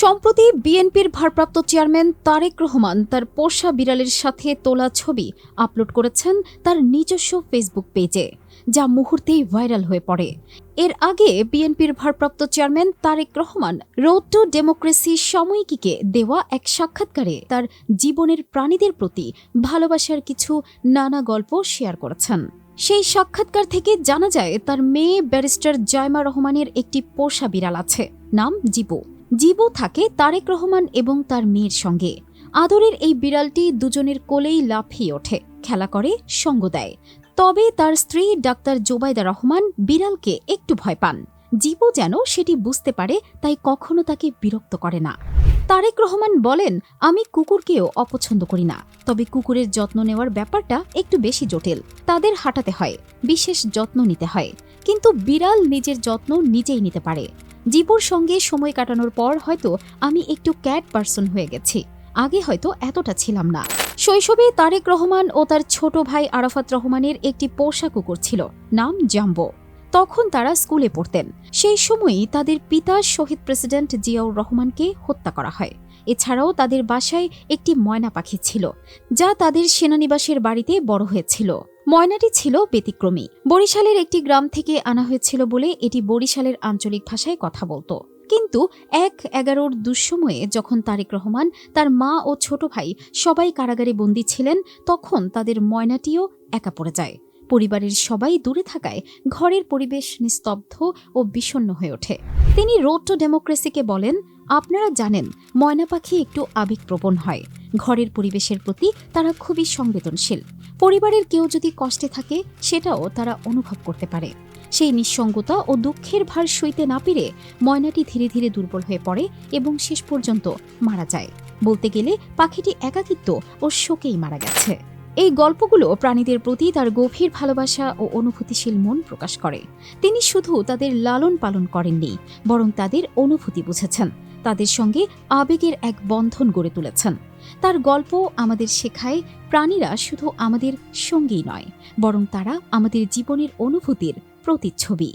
সম্প্রতি বিএনপির ভারপ্রাপ্ত চেয়ারম্যান তারেক রহমান তার পোষা বিড়ালের সাথে তোলা ছবি আপলোড করেছেন তার নিজস্ব ফেসবুক পেজে, যা মুহূর্তেই ভাইরাল হয়ে পড়ে। এর আগে বিএনপির ভারপ্রাপ্ত chairman Tarique Rahman road to democracy সাময়িকীকে দেওয়া এক সাক্ষাৎকারে তার জীবনের প্রাণীদের প্রতি ভালোবাসার কিছু নানা গল্প শেয়ার করেছেন। সেই সাক্ষাৎকার থেকে জানা যায়, তার মেয়ে ব্যারিস্টার জয়মা রহমানের একটি পোষা বিড়াল আছে, নাম জিবু জিবু থাকে তারেক রহমান এবং তার মেয়ের সঙ্গে। আদরের এই বিড়ালটি দুজনের কোলেই লাফিয়ে ওঠে, খেলা করে, সঙ্গ দেয়। তবে তার স্ত্রী ডাক্তার জোবাইদা রহমান বিড়ালকে একটু ভয় পান। জিবু যেন সেটি বুঝতে পারে, তাই কখনো তাকে বিরক্ত করে না। তারেক রহমান বলেন, আমি কুকুরকেও অপছন্দ করি না। তবে কুকুরের যত্ন নেওয়ার ব্যাপারটা একটু বেশি জটিল। তাদের হাঁটাতে হয়, বিশেষ যত্ন নিতে হয়। কিন্তু বিড়াল নিজের যত্ন নিজেই নিতে পারে। জীবুর সঙ্গে সময় কাটানোর পর হয়তো আমি একটু ক্যাট পার্সন হয়ে গেছি। আগে হয়তো এতটা ছিলাম না। শৈশবে তারেক রহমান ও তার ছোট ভাই আরাফাত রহমানের একটি পোষা কুকুর ছিল, নাম জাম্বো। তখন তারা স্কুলে পড়তেন। সেই সময়ই তাদের পিতা শহীদ প্রেসিডেন্ট জিয়াউর রহমানকে হত্যা করা হয়। এছাড়াও তাদের বাসায় একটি ময়না পাখি ছিল, যা তাদের সেনানিবাসের বাড়িতে বড় হয়েছিল। ময়নাটি ছিল ব্যতিক্রমী। বরিশালের একটি গ্রাম থেকে আনা হয়েছিল বলে এটি বরিশালের আঞ্চলিক ভাষায় কথা বলতো। কিন্তু এক এগারোর দুঃসময়ে যখন তারেক রহমান, তার মা ও ছোট ভাই সবাই কারাগারে বন্দী ছিলেন, তখন তাদের ময়নাটিও একা পড়ে যায়। পরিবারের সবাই দূরে থাকায় ঘরের পরিবেশ নিস্তব্ধ ও বিষণ্ণ হয়ে ওঠে। তিনি রোড টু ডেমোক্রেসিকে বলেন, আপনারা জানেন, ময়না পাখি একটু আবেগপ্রবণ হয়। ঘরের পরিবেশের প্রতি তারা খুবই সংবেদনশীল। পরিবারের কেউ যদি কষ্টে থাকে, সেটাও তারা অনুভব করতে পারে। সেই নিঃসঙ্গতা ও দুঃখের ভার সইতে না পেরে ময়নাটি ধীরে ধীরে দুর্বল হয়ে পড়ে এবং শেষ পর্যন্ত মারা যায়। বলতে গেলে পাখিটি একাকিত্ব ও শোকেই মারা গেছে। এই গল্পগুলো প্রাণীদের প্রতি তার গভীর ভালোবাসা ও অনুভূতিশীল মন প্রকাশ করে। তিনি শুধু তাদের লালন পালন করেননি, বরং তাদের অনুভূতি বুঝেছেন, তাদের সঙ্গে আবেগের এক বন্ধন গড়ে তুলেছেন। তার গল্প আমাদের শেখায় প্রাণীরা শুধু আমাদের সঙ্গী নয়, বরং তারা আমাদের জীবনের অনুভূতির প্রতিচ্ছবি।